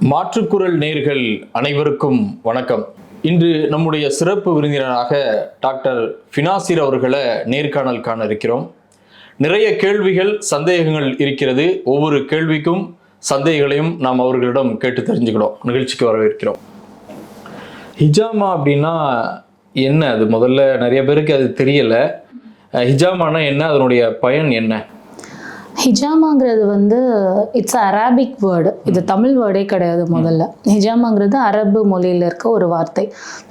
மாற்றுக்குரல் நேர்கள் அனைவருக்கும் வணக்கம். இன்று நம்முடைய சிறப்பு விருந்தினராக டாக்டர் ஃபினாசிர் அவர்களை நேர்காணல் காண இருக்கிறோம். நிறைய கேள்விகள் சந்தேகங்கள் இருக்கிறது. ஒவ்வொரு கேள்விக்கும் சந்தேகங்களையும் நாம் அவர்களிடம் கேட்டு தெரிஞ்சுக்கிறோம் நிகழ்ச்சிக்கு வரவேற்கிறோம். ஹிஜாமா அப்படின்னா என்ன? அது முதல்ல நிறைய பேருக்கு அது தெரியல. ஹிஜாமானா என்ன? அதனுடைய பயன் என்ன? ஹிஜாமாங்கிறது வந்து இட்ஸ் அரபிக் வேர்டு இது தமிழ் வேர்டே கிடையாது முதல்ல. ஹிஜாமாங்கிறது அரபு மொழியில் இருக்க ஒரு வார்த்தை.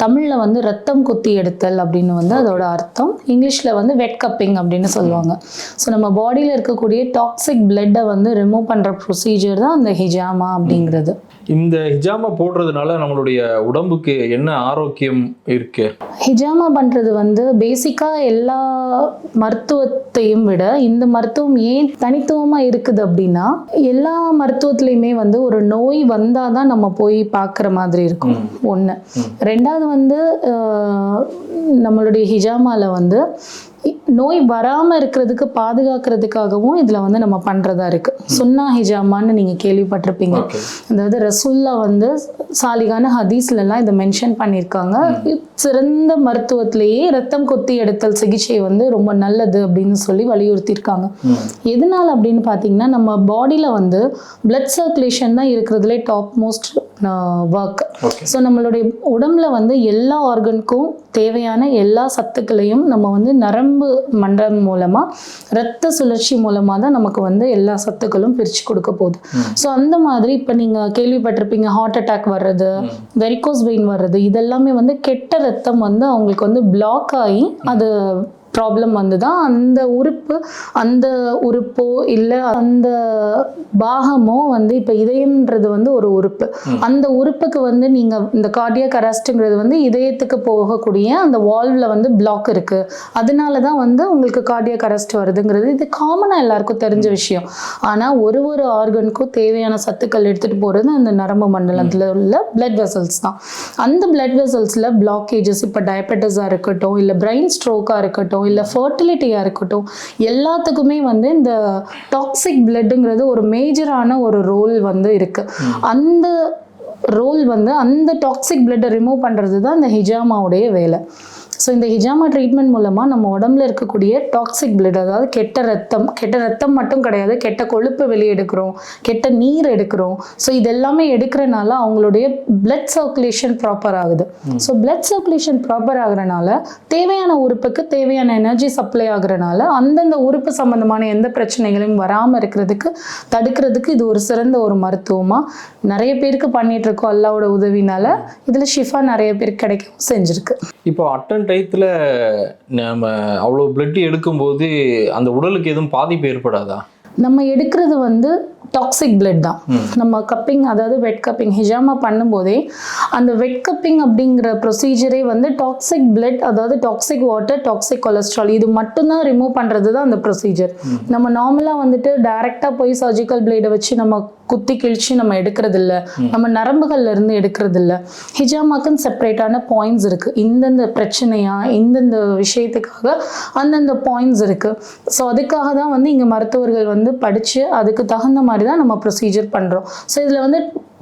தமிழில் வந்து ரத்தம் குத்தி எடுத்தல் அப்படின்னு வந்து அதோட அர்த்தம். இங்கிலீஷில் வந்து வெட் கப்பிங் அப்படின்னு சொல்லுவாங்க. ஸோ நம்ம பாடியில் இருக்கக்கூடிய டாக்ஸிக் பிளட்டை வந்து ரிமூவ் பண்ணுற ப்ரொசீஜர் தான் அந்த ஹிஜாமா அப்படிங்கிறது. இந்த ஹிஜாமா போடுறதுனால நம்மளுடைய உடம்புக்கு என்ன ஆரோக்கியம் இருக்கு? ஹிஜாமா பண்ணுறது வந்து பேசிக்காக எல்லா மருத்துவத்தையும் விட இந்த மருத்துவம் ஏன் தனித்துவமாக இருக்குது அப்படின்னா எல்லா மருத்துவத்துலேயுமே வந்து ஒரு நோய் வந்தால் தான் நம்ம போய் பார்க்குற மாதிரி இருக்கும். ஒன்று ரெண்டாவது வந்து நம்மளுடைய ஹிஜாமாவில் வந்து நோய் வராமல் இருக்கிறதுக்கு பாதுகாக்கிறதுக்காகவும் இதில் வந்து நம்ம பண்ணுறதா இருக்குது சுன்னா ஹிஜாமான்னு நீங்கள் கேள்விப்பட்டிருப்பீங்க. அதாவது ரசுல்லா வந்து சாலிகான ஹதீஸ்லலாம் இதை மென்ஷன் பண்ணியிருக்காங்க. சிறந்த மருத்துவத்திலேயே ரத்தம் கொத்தி எடுத்தல் சிகிச்சை வந்து ரொம்ப நல்லது அப்படின்னு சொல்லி வலியுறுத்தியிருக்காங்க. எதனால அப்படின்னு பார்த்தீங்கன்னா நம்ம பாடியில் வந்து பிளட் சர்க்குலேஷன் தான் இருக்கிறதுலே டாப் மோஸ்ட் ஒர்க். ஸோ நம்மளுடைய உடம்புல வந்து எல்லா ஆர்கனுக்கும் தேவையான எல்லா சத்துக்களையும் நம்ம வந்து நரம்பு மண்டலம் மூலமாக ரத்த சுழற்சி மூலமாக தான் நமக்கு வந்து எல்லா சத்துக்களும் பிரித்து கொடுக்க போகுது. ஸோ அந்த மாதிரி இப்போ நீங்கள் கேள்விப்பட்டிருப்பீங்க ஹார்ட் அட்டாக் வர்றது வெரிகோஸ் வெயின் வர்றது இதெல்லாமே வந்து கெட்ட ரத்தம் வந்து அவங்களுக்கு வந்து பிளாக் ஆகி அது ப்ராப்ளம் வந்து தான் அந்த உறுப்பு அந்த உறுப்போ இல்லை அந்த பாகமோ வந்து இப்போ இதயம்ன்றது வந்து ஒரு உறுப்பு. அந்த உறுப்புக்கு வந்து நீங்கள் இந்த கார்டியக் அரெஸ்ட்டுங்கிறது வந்து இதயத்துக்கு போகக்கூடிய அந்த வால்வில் வந்து பிளாக் இருக்குது அதனால தான் வந்து உங்களுக்கு கார்டியக் அரெஸ்ட் வருதுங்கிறது இது காமனாக எல்லாருக்கும் தெரிஞ்ச விஷயம். ஆனால் ஒரு ஒரு ஆர்கனுக்கும் தேவையான சத்துக்கள் எடுத்துகிட்டு போகிறது அந்த நரம்பு மண்டலத்தில் உள்ள பிளட் வெசல்ஸ் தான். அந்த பிளட் வெசல்ஸில் பிளாக்கேஜஸ் இப்போ டயபெட்டிஸாக இருக்கட்டும் இல்லை பிரெயின் ஸ்ட்ரோக்காக இருக்கட்டும் இல்லை ஃபர்டிலிட்டியாக இருக்கட்டும் எல்லாத்துக்குமே வந்து இந்த டாக்ஸிக் பிளட்டுங்கிறது ஒரு மேஜரான ஒரு ரோல் வந்து இருக்குது அந்த ரோல் வந்து அந்த டாக்ஸிக் பிளட்டை ரிமூவ் பண்ணுறது தான் இந்த ஹிஜாமாவுடைய வேலை. ஸோ இந்த ஹிஜாமா ட்ரீட்மெண்ட் மூலமாக நம்ம உடம்புல இருக்கக்கூடிய டாக்ஸிக் பிளட் அதாவது கெட்ட ரத்தம் கெட்ட ரத்தம் மட்டும் கிடையாது கெட்ட கொழுப்பு வெளியே எடுக்கிறோம் கெட்ட நீர் எடுக்கிறோம். ஸோ இது எல்லாமே எடுக்கிறனால அவங்களுடைய பிளட் சர்க்குலேஷன் ப்ராப்பர் ஆகுது. ஸோ பிளட் சர்க்குலேஷன் ப்ராப்பர் ஆகுறனால தேவையான உறுப்புக்கு தேவையான எனர்ஜி சப்ளை ஆகுறனால அந்தந்த உறுப்பு சம்பந்தமான எந்த பிரச்சனைகளையும் வராமல் இருக்கிறதுக்கு தடுக்கிறதுக்கு இது ஒரு சிறந்த ஒரு மருத்துவமாக நிறைய பேருக்கு பண்ணிட்டு இருக்கோம் அல்லாவோட உதவினால. இதில் ஷிஃபா நிறைய பேருக்கு கிடைக்கவும் செஞ்சிருக்கு. இப்போ அட்டன் டயத்தில் நம்ம அவ்வளோ பிளட் எடுக்கும்போது அந்த உடலுக்கு எதுவும் பாதிப்பு ஏற்படாதா? நம்ம எடுக்கிறது வந்து டாக்ஸிக் பிளட் தான். நம்ம கப்பிங் அதாவது வெட் கப்பிங் ஹிஜாமா பண்ணும்போதே அந்த வெட் கப்பிங் அப்படிங்கிற ப்ரொசீஜரே வந்து டாக்ஸிக் பிளட் அதாவது டாக்ஸிக் வாட்டர் டாக்ஸிக் கொலஸ்ட்ரால் இது மட்டும்தான் ரிமூவ் பண்ணுறது தான் அந்த ப்ரொசீஜர் நம்ம நார்மலாக வந்துட்டு டைரெக்டாக போய் சர்ஜிக்கல் பிளேடை வச்சு நம்ம குத்தி கிழிச்சு நம்ம எடுக்கிறது இல்ல நம்ம நரம்புகள்ல இருந்து எடுக்கிறது இல்ல ஹிஜாமாக்குன்னு செப்பரேட்டான பாயிண்ட்ஸ் இருக்கு. இந்தந்த பிரச்சனையா இந்தந்த விஷயத்துக்காக அந்தந்த பாயிண்ட்ஸ் இருக்கு. ஸோ அதுக்காக தான் வந்து இங்க மருத்துவர்கள் வந்து படிச்சு அதுக்கு தகுந்த மாதிரி தான் நம்ம ப்ரொசீஜர் பண்றோம். ஸோ இதுல வந்து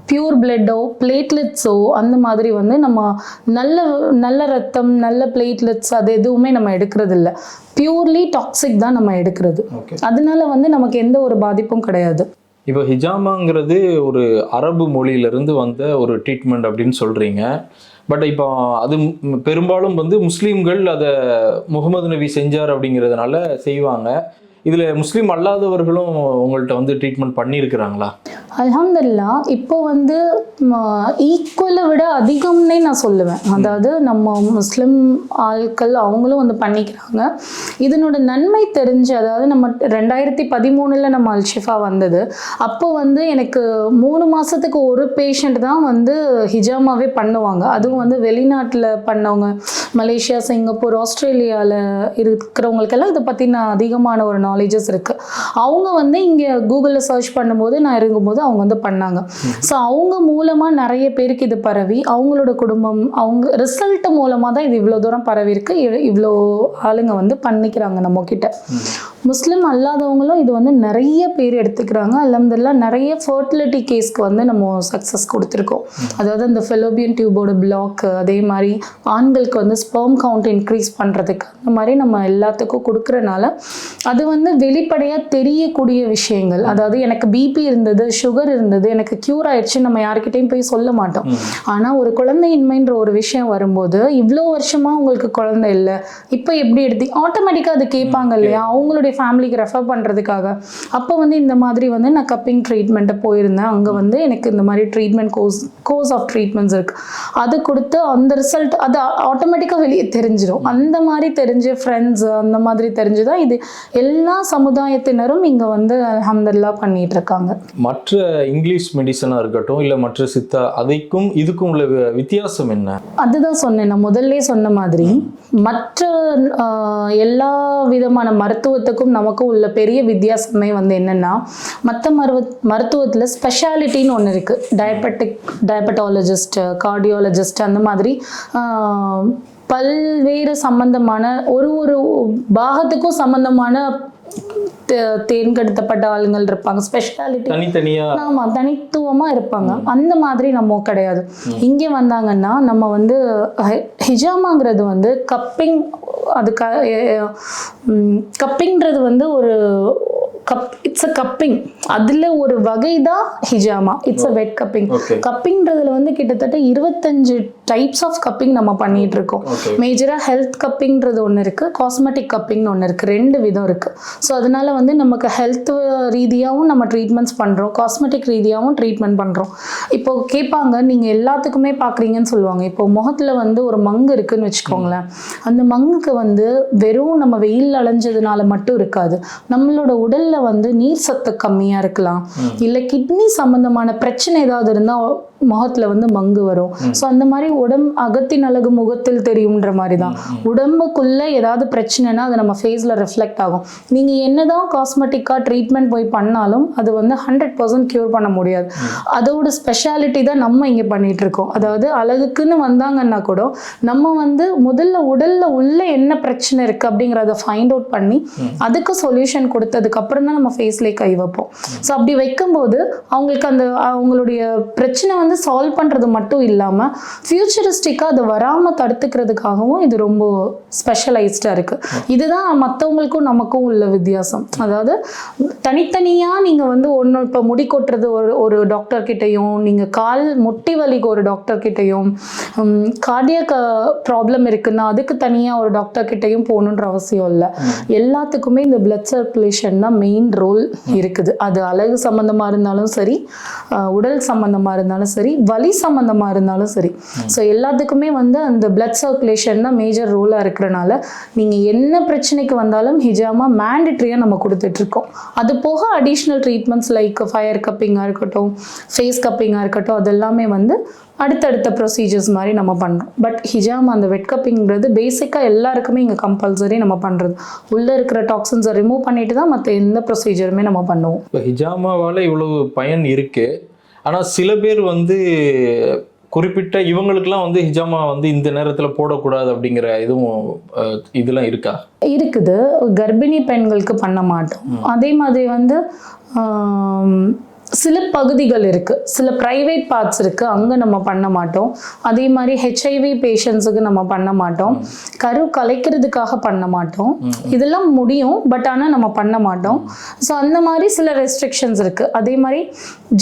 பியூர் பிளட்டோ பிளேட்லெட்ஸோ அந்த மாதிரி வந்து நம்ம நல்ல நல்ல ரத்தம் நல்ல பிளேட்லெட்ஸ் அது எதுவுமே நம்ம எடுக்கிறது இல்ல பியூர்லி டாக்ஸிக் தான் நம்ம எடுக்கிறது. அதனால வந்து நமக்கு எந்த ஒரு பாதிப்பும் கிடையாது. இப்போ ஹிஜாமாங்கிறது ஒரு அரபு மொழியிலிருந்து வந்த ஒரு ட்ரீட்மெண்ட் அப்படின்னு சொல்கிறீங்க பட் இப்போ அது பெரும்பாலும் வந்து முஸ்லீம்கள் அதை முகமது நபி செஞ்சார் அப்படிங்கிறதுனால செய்வாங்க. இதில் முஸ்லீம் அல்லாதவர்களும் உங்கள்கிட்ட வந்து ட்ரீட்மெண்ட் பண்ணியிருக்கிறாங்களா? அலமதுல்லா இப்போ வந்து ஈக்குவலை விட அதிகம்னே நான் சொல்லுவேன். அதாவது நம்ம முஸ்லீம் ஆட்கள் அவங்களும் வந்து பண்ணிக்கிறாங்க. இதனோட நன்மை தெரிஞ்சு அதாவது நம்ம ரெண்டாயிரத்தி பதிமூணில் நம்ம அல்ஷிஃபா வந்தது. அப்போ வந்து எனக்கு மூணு மாதத்துக்கு ஒரு பேஷண்ட் தான் வந்து ஹிஜாமாவே பண்ணுவாங்க. அதுவும் வந்து வெளிநாட்டில் பண்ணவங்க. மலேசியா சிங்கப்பூர் ஆஸ்திரேலியாவில் இருக்கிறவங்களுக்கெல்லாம் இதை பற்றின அதிகமான ஒரு நாலேஜஸ் இருக்குது அவங்க வந்து இங்கே கூகுளில் சர்ச் பண்ணும்போது நான் இருக்கும்போது அவங்க வந்து பண்ணாங்க. ஸோ அவங்க மூலமாக நிறைய பேருக்கு இது பரவி அவங்களோட குடும்பம் அவங்க ரிசல்ட் மூலமாக தான் இது இவ்வளோ தூரம் பரவி இருக்கு இவ்வளோ ஆளுங்க வந்து பண்ணிக்கிறாங்க நம்ம கிட்ட. முஸ்லீம் அல்லாதவங்களும் இது வந்து நிறைய பேர் எடுத்துக்கிறாங்க. அலமதுல்லா நிறைய ஃபர்டிலிட்டி கேஸ்க்கு வந்து நம்ம சக்ஸஸ் கொடுத்துருக்கோம். அதாவது அந்த ஃபெலோபியன் டியூபோட பிளாக் அதே மாதிரி ஆண்களுக்கு வந்து ஸ்பெர்ம் கவுண்ட் இன்க்ரீஸ் பண்ணுறதுக்கு அந்த மாதிரி நம்ம எல்லாத்துக்கும் கொடுக்குறனால அது வந்து வெளிப்படையாக தெரியக்கூடிய விஷயங்கள். அதாவது எனக்கு பிபி இருந்தது சுகர் இருந்தது எனக்கு க்யூர் ஆயிடுச்சு நம்ம யார்கிட்டயும் போய் சொல்ல மாட்டோம். ஆனால் ஒரு குழந்தையின்மைன்ற ஒரு விஷயம் வரும்போது இவ்வளோ வருஷமா உங்களுக்கு குழந்தை இல்லை இப்போ எப்படி எடுத்து ஆட்டோமேட்டிக்காக அது கேட்பாங்க இல்லையா? அவங்களுடைய ஃபேமிலிக்கு ரெஃபர் பண்ணுறதுக்காக அப்போ வந்து இந்த மாதிரி வந்து நான் கப்பிங் ட்ரீட்மெண்ட்டை போயிருந்தேன். அங்கே வந்து எனக்கு இந்த மாதிரி treatment course course of treatments இருக்கு. அது கொடுத்து அந்த ரிசல்ட் அது ஆட்டோமேட்டிக்காக வெளியே தெரிஞ்சிடும் அந்த மாதிரி தெரிஞ்ச ஃப்ரெண்ட்ஸ் அந்த மாதிரி தெரிஞ்சுதான் இது எல்லா சமுதாயத்தினரும் இங்கே வந்து அல்ஹம்துலில்லாஹ் பண்ணிட்டு இருக்காங்க. மற்ற இங்கிலீஷ் மெடிசனாக இருக்கட்டும் இல்லை மற்ற சித்தா அதைக்கும் இதுக்கும் உள்ள வித்தியாசம் என்ன? அதுதான் சொன்னேன். நான் முதல்ல சொன்ன மாதிரி மற்ற எல்லா விதமான மருத்துவத்துக்கும் நமக்கும் உள்ள பெரிய வித்தியாசமே வந்து என்னன்னா மற்ற மருவ மருத்துவத்தில் ஸ்பெஷாலிட்டின்னு ஒன்று இருக்கு. டயபெட்டிக் டயபெட்டாலஜிஸ்ட் கார்டியாலஜிஸ்ட் அந்த மாதிரி பல்வேறு சம்பந்தமான ஒரு ஒரு பாகத்துக்கும் சம்பந்தமான தே- தேர்ந்தெடுக்கப்பட்ட ஆளுங்கள் இருப்பாங்க. ஸ்பெஷாலிட்டி தனித்தனியா. ஆமா தனித்துவமா இருப்பாங்க. அந்த மாதிரி நம்ம கிடையாது. இங்கே வந்தாங்கன்னா நம்ம வந்து ஹிஜாமாங்கிறது வந்து கப்பிங் அது கப்பிங்கிறது வந்து ஒரு கப் இட்ஸ் அ கப்பிங் அதுல ஒரு வகை தான் ஹிஜாமா இட்ஸ் அ வெட் கப்பிங். கப்பிங்கிறதுல வந்து கிட்டத்தட்ட இருபத்தஞ்சு டைப்ஸ் ஆஃப் கப்பிங் நம்ம பண்ணிட்டு இருக்கோம். மேஜராக ஹெல்த் கப்பிங்கிறது ஒன்று இருக்குது காஸ்மெட்டிக் கப்பிங்னு ஒன்று இருக்குது ரெண்டு விதம் இருக்குது ஸோ அதனால வந்து நமக்கு ஹெல்த் ரீதியாகவும் நம்ம ட்ரீட்மெண்ட்ஸ் பண்ணுறோம் காஸ்மெட்டிக் ரீதியாகவும் ட்ரீட்மெண்ட் பண்ணுறோம் இப்போ கேட்பாங்க நீங்கள் எல்லாத்துக்குமே பார்க்குறீங்கன்னு சொல்லுவாங்க. இப்போ முகத்தில் வந்து ஒரு மங்கு இருக்குன்னு வச்சுக்கோங்களேன். அந்த மங்குக்கு வந்து வெறும் நம்ம வெயில் அலைஞ்சதுனால மட்டும் இருக்காது. நம்மளோட உடல்ல வந்து நீர் சத்து கம்மியாக இருக்கலாம். இல்லை கிட்னி சம்பந்தமான பிரச்சனை ஏதாவது இருந்தால் முகத்துல வந்து மங்கு வரும். ஸோ அந்த மாதிரி உடம்பு அகத்தின் அழகு முகத்தில் தெரியும்ன்ற மாதிரி தான். உடம்புக்குள்ள ஏதாவது பிரச்சனைனா அது நம்ம ஃபேஸில் ரிஃப்ளெக்ட் ஆகும். நீங்க என்னதான் காஸ்மெட்டிக்காக ட்ரீட்மெண்ட் போய் பண்ணாலும் அது வந்து ஹண்ட்ரட் பர்சன்ட் க்யூர் பண்ண முடியாது. அதோட ஸ்பெஷாலிட்டி தான் நம்ம இங்க பண்ணிட்டு இருக்கோம் அதாவது அழகுக்குன்னு வந்தாங்கன்னா கூட நம்ம வந்து முதல்ல உடல்ல உள்ள என்ன பிரச்சனை இருக்கு அப்படிங்கிறத ஃபைண்ட் அவுட் பண்ணி அதுக்கு சொல்யூஷன் கொடுத்ததுக்கு அப்புறம் தான் நம்ம ஃபேஸ்லேயே கை வைப்போம். ஸோ அப்படி வைக்கும்போது அவங்களுக்கு அந்த அவங்களுடைய பிரச்சனை வந்து சால்வ் பண்ணுறது மட்டும் இல்லாமல் ஃபியூச்சரிஸ்டிக்காக அது வராமல் தடுத்துக்கிறதுக்காகவும் இது ரொம்ப ஸ்பெஷலைஸ்டாக இருக்குது இதுதான் மற்றவங்களுக்கும் நமக்கும் உள்ள வித்தியாசம். அதாவது தனித்தனியாக நீங்கள் வந்து ஒன்று இப்போ முடி கொட்டுறது ஒரு ஒரு டாக்டர் நீங்கள் கால் முட்டி வலிக்கு ஒரு டாக்டர் கிட்டயும் கார்டியக் ப்ராப்ளம் இருக்குன்னா அதுக்கு தனியாக ஒரு டாக்டர் கிட்டயும் போகணுன்ற அவசியம் இல்லை. எல்லாத்துக்குமே இந்த பிளட் சர்க்குலேஷன் தான் மெயின் ரோல் இருக்குது. அது அழகு சம்மந்தமாக இருந்தாலும் சரி உடல் சம்மந்தமாக இருந்தாலும் சரி வலி சம்பந்தமா இருந்தாலும் சரி. ஸோ எல்லாத்துக்குமே வந்து அந்த பிளட் சர்க்குலேஷன் தான் மேஜர் ரோலாக இருக்கிறனால நீங்க என்ன பிரச்சனைக்கு வந்தாலும் ஹிஜாமா மேண்டட்ரியாக நம்ம கொடுத்துட்டு இருக்கோம் அது போக அடிஷ்னல் ட்ரீட்மெண்ட்ஸ் லைக் ஃபயர் கப்பிங்காக இருக்கட்டும் ஃபேஸ் கப்பிங்காக இருக்கட்டும் அது எல்லாமே வந்து அடுத்தடுத்த ப்ரொசீஜர்ஸ் மாதிரி நம்ம பண்ணுறோம் பட் ஹிஜாம் அந்த வெட் கப்பிங்கிறது பேசிக்காக எல்லாருக்குமே இங்கே கம்பல்சரி நம்ம பண்ணுறது உள்ளே இருக்கிற டாக்ஸின்ஸை ரிமூவ் பண்ணிட்டு தான் மற்ற எந்த ப்ரொசீஜருமே நம்ம பண்ணுவோம். இப்போ ஹிஜாமாவால் இவ்வளவு பயன் இருக்கு ஆனால் சில பேர் வந்து குறிப்பிட்ட இவங்களுக்கெல்லாம் வந்து ஹிஜாமா வந்து இந்த நேரத்தில் போடக்கூடாது அப்படிங்கிற இதுவும் இதெல்லாம் இருக்கா? இருக்குது. கர்ப்பிணி பெண்களுக்கு பண்ண மாட்டோம். அதே மாதிரி வந்து சில பகுதிகள் இருக்கு. சில ப்ரைவேட் பார்ட்ஸ் இருக்கு. அங்க நம்ம பண்ண மாட்டோம். அதே மாதிரி ஹெச்ஐவி பேஷண்ட்ஸுக்கு நம்ம பண்ண மாட்டோம். கரு கலைக்கிறதுக்காக பண்ண மாட்டோம். இதெல்லாம் முடியும். பட் ஆனால் நம்ம பண்ண மாட்டோம். ஸோ அந்த மாதிரி சில ரெஸ்ட்ரிக்ஷன்ஸ் இருக்கு. அதே மாதிரி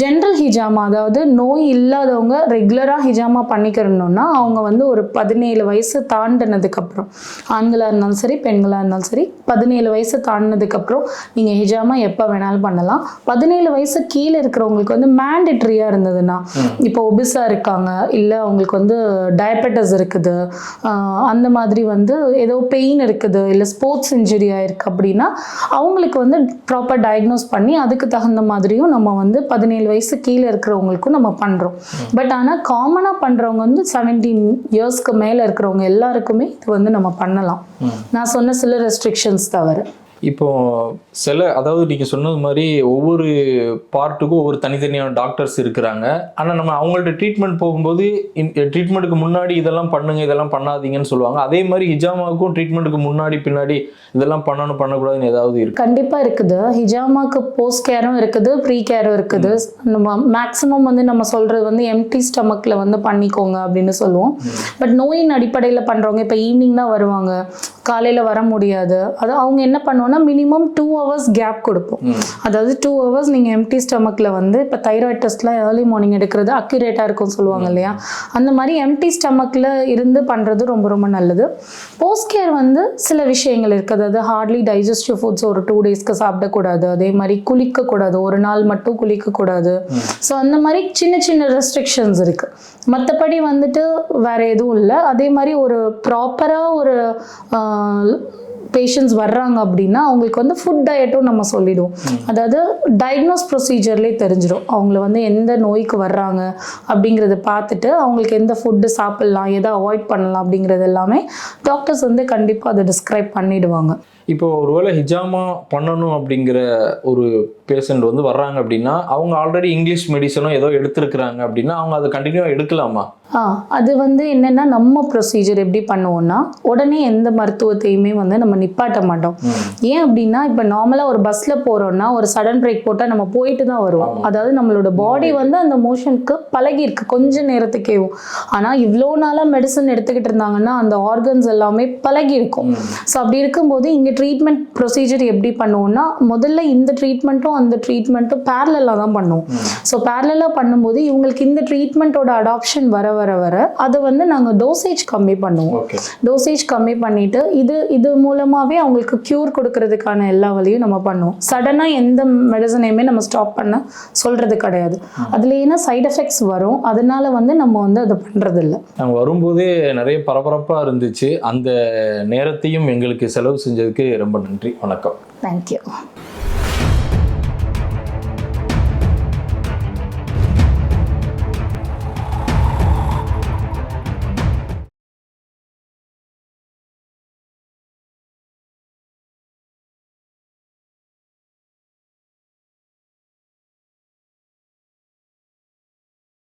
ஜென்ரல் ஹிஜாமா அதாவது நோய் இல்லாதவங்க ரெகுலராக ஹிஜாமா பண்ணிக்கிறணும்னா அவங்க வந்து ஒரு பதினேழு வயசு தாண்டினதுக்கு அப்புறம் ஆண்களாக இருந்தாலும் சரி பெண்களாக இருந்தாலும் சரி பதினேழு வயசு தாண்டினதுக்கு அப்புறம் நீங்கள் ஹிஜாமா எப்போ வேணாலும் பண்ணலாம். பதினேழு வயசு கீழே இருக்கிறவங்களுக்கு வந்து மேண்டட்ரியாக இருந்ததுன்னா இப்போ ஒபிஸாக இருக்காங்க இல்லை அவங்களுக்கு வந்து டயபெட்டஸ் இருக்குது அந்த மாதிரி வந்து ஏதோ பெயின் இருக்குது இல்லை ஸ்போர்ட்ஸ் இன்ஜுரி ஆயிருக்கு அப்படின்னா அவங்களுக்கு வந்து ப்ராப்பர் டயக்னோஸ் பண்ணி அதுக்கு தகுந்த மாதிரியும் நம்ம வந்து பதினேழு வயசு கீழே இருக்கிறவங்களுக்கும் நம்ம பண்ணுறோம் பட் ஆனால் காமனாக பண்ணுறவங்க வந்து செவன்டீன் இயர்ஸ்க்கு மேலே இருக்கிறவங்க எல்லாருக்குமே இது வந்து நம்ம பண்ணலாம். நான் சொன்ன சில ரெஸ்ட்ரிக்ஷன்ஸ் தவிர இப்போ சில அதாவது நீங்கள் சொன்னது மாதிரி ஒவ்வொரு பார்ட்டுக்கும் ஒவ்வொரு தனித்தனியான டாக்டர்ஸ் இருக்கிறாங்க. ஆனால் நம்ம அவங்கள்ட்ட ட்ரீட்மெண்ட் போகும்போது ட்ரீட்மெண்ட்டுக்கு முன்னாடி இதெல்லாம் பண்ணுங்க இதெல்லாம் பண்ணாதீங்கன்னு சொல்லுவாங்க. அதே மாதிரி ஹிஜாமாவுக்கும் ட்ரீட்மெண்ட்டுக்கு முன்னாடி பின்னாடி இதெல்லாம் பண்ணணும் பண்ணக்கூடாதுன்னு ஏதாவது இருக்கு? கண்டிப்பா இருக்குது. ஹிஜாமாக்கு போஸ்ட் கேரும் இருக்குது ப்ரீ கேரும் இருக்குது. நம்ம மேக்ஸிமம் வந்து நம்ம சொல்றது வந்து எம்டி ஸ்டமக்ல வந்து பண்ணிக்கோங்க அப்படின்னு சொல்லுவோம். பட் நோயின் அடிப்படையில் பண்றவங்க இப்போ ஈவினிங் தான் வருவாங்க. காலையில வர முடியாது. அது அவங்க என்ன பண்ணுவோம்னா மினிமம் டூ ஹவர்ஸ் கேப் கொடுப்போம் அதாவது டூ ஹவர்ஸ் நீங்க எம்டி ஸ்டமக்ல வந்து இப்போ தைராய்ட் டெஸ்ட்லாம் ஏர்லி மார்னிங் எடுக்கிறது அக்யூரேட்டா இருக்கும் சொல்லுவாங்க இல்லையா? அந்த மாதிரி எம்டி ஸ்டமக்ல இருந்து பண்றது ரொம்ப ரொம்ப நல்லது. போஸ்ட் கேர் வந்து சில விஷயங்கள் இருக்குது அதாவது ஹார்ட்லி டைஜஸ்டிவ் ஃபுட்ஸ் ஒரு டூ டேஸ்க்கு சாப்பிடக்கூடாது. அதே மாதிரி குளிக்கக்கூடாது. ஒரு நாள் மட்டும் குளிக்கக்கூடாது. ஸோ அந்த மாதிரி சின்ன சின்ன ரெஸ்ட்ரிக்ஷன்ஸ் இருக்கு. மற்றபடி வந்துட்டு வேற எதுவும் இல்லை. அதே மாதிரி ஒரு ப்ராப்பராக ஒரு பேஷண்ட்ஸ் வர்றாங்க அப்படின்னா அவங்களுக்கு வந்து ஃபுட் டயட்டும் நம்ம சொல்லிடுவோம். அதாவது டயக்னோஸ் ப்ரொசீஜர்லேயே தெரிஞ்சிடும். அவங்கள வந்து எந்த நோய்க்கு வர்றாங்க அப்படிங்கிறத பார்த்துட்டு அவங்களுக்கு எந்த ஃபுட்டு சாப்பிட்லாம் எதை அவாய்ட் பண்ணலாம் அப்படிங்கிறது எல்லாமே டாக்டர்ஸ் வந்து கண்டிப்பாக அதை டிஸ்கிரைப் பண்ணிடுவாங்க. இப்போ ஒருவேளை ஹிஜாமா பண்ணணும் அப்படிங்கிற ஒரு பேஷண்ட் வந்து வர்றாங்க அப்படின்னா அவங்க ஆல்ரெடி இங்கிலீஷ் மெடிசனோ ஏதோ எடுத்திருக்கிறாங்க அப்படின்னா அவங்க அதை கண்டினியூ எடுக்கலாமா? அது வந்து என்னென்னா நம்ம ப்ரொசீஜர் எப்படி பண்ணுவோம்னா உடனே எந்த மருத்துவத்தையுமே வந்து நம்ம நிப்பாட்ட மாட்டோம். ஏன் அப்படின்னா இப்போ நார்மலாக ஒரு பஸ்ஸில் போகிறோம்னா ஒரு சடன் பிரேக் போட்டால் நம்ம போயிட்டு தான் வருவோம். அதாவது நம்மளோட பாடி வந்து அந்த மோஷனுக்கு பழகிருக்கு கொஞ்ச நேரத்துக்கேவும் ஆனால் இவ்வளோ நாளாக மெடிசன் எடுத்துக்கிட்டு இருந்தாங்கன்னா அந்த ஆர்கன்ஸ் எல்லாமே பழகி இருக்கும். ஸோ அப்படி இருக்கும்போது இங்கே ட்ரீட்மெண்ட் ப்ரொசீஜர் எப்படி பண்ணுவோம்னா முதல்ல இந்த ட்ரீட்மெண்ட்டும் அந்த ட்ரீட்மெண்ட்டும் பேரலாக தான் பண்ணுவோம். ஸோ பேரலாக பண்ணும்போது இவங்களுக்கு இந்த ட்ரீட்மெண்ட்டோட அடாப்ஷன் வர வர வர அதை வந்து நாங்கள் டோசேஜ் கம்மி பண்ணுவோம். டோசேஜ் கம்மி பண்ணிட்டு இது இது மூலமாகவே அவங்களுக்கு க்யூர் கொடுக்கறதுக்கான எல்லா வழியும் நம்ம பண்ணுவோம். சடனாக எந்த மெடிசனையுமே நம்ம ஸ்டாப் பண்ண சொல்கிறது கிடையாது. அதில் ஏன்னா சைடு எஃபெக்ட்ஸ் வரும் அதனால வந்து நம்ம வந்து அதை பண்ணுறதில்ல நாங்கள் வரும்போதே நிறைய பரபரப்பாக இருந்துச்சு. அந்த நேரத்தையும் எங்களுக்கு செலவு செஞ்சதுக்கு ரொம்ப நன்றி. வணக்கம். தேங்க்யூ